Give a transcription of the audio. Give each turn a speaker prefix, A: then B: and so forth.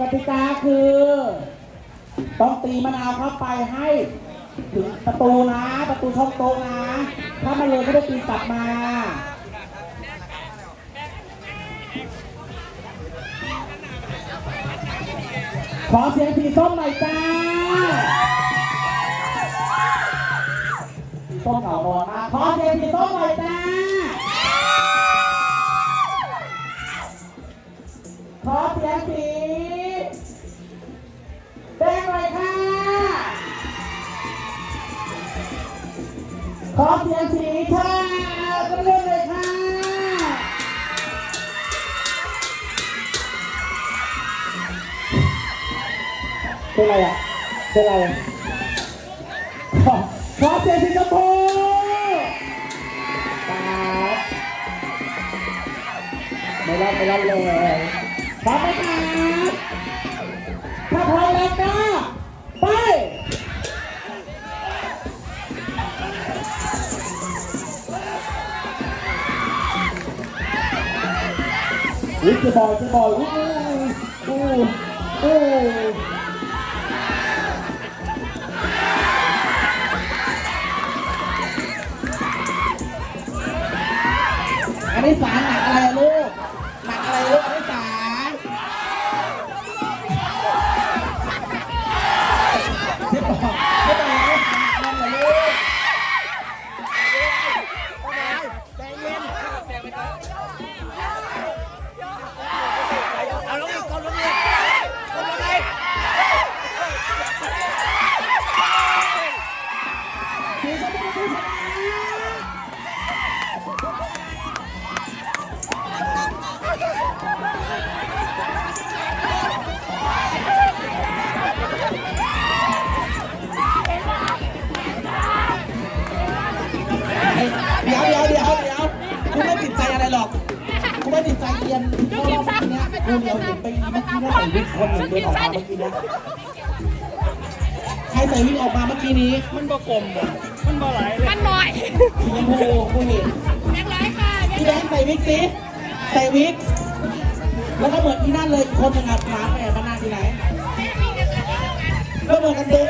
A: กติกาคือ ต้องตีมะนาวเข้าไปให้ถึงประตูนะ ประตูช่องโต๊ะนะ ถ้ามันเลยก็ได้ตีกลับมา ขอเสียงสีส้มหน่อยจ้าสีส้มเก่านอนมากขอเสียงสีส้มหน่อยจ้า ขอเสียงสีชาก็เล่นเลยค่ะเป็นไรอะเป็นไรขอเสียงสีชมพูครับไม่รับไม่รับเลยพร้อมไหมครับถ้าพร้อมแล้ว อุ้ยจะบอยจะบอยอู้อู้อู้อันนี้สารหนักอะไรลูก เมื่อ
B: กี้เนี้ยกูเดี๋ยวเห็นไปเมื่อกี้นะใส่วิกคนหนึ่งเดินออกมาเมื่อกี้นะใครใส่วิกออกมาเมื่อกี้นี้
C: มันบ่กลมบ่มันบ่ไหลเลย
D: มันหน่อย
B: สีชมพูกูเห็น
D: แบงค์ร้อยค่ะแบง
B: พี่
D: ค์
B: แบงค์ใส่วิกสิใส่วิก แล้วก็เหมือนที่นั่นเลยอีกคนหนึ่งอะถามไปอะบ้านหน้าที่ไหน ก็เหมือนกันเด็กเด็กหรอก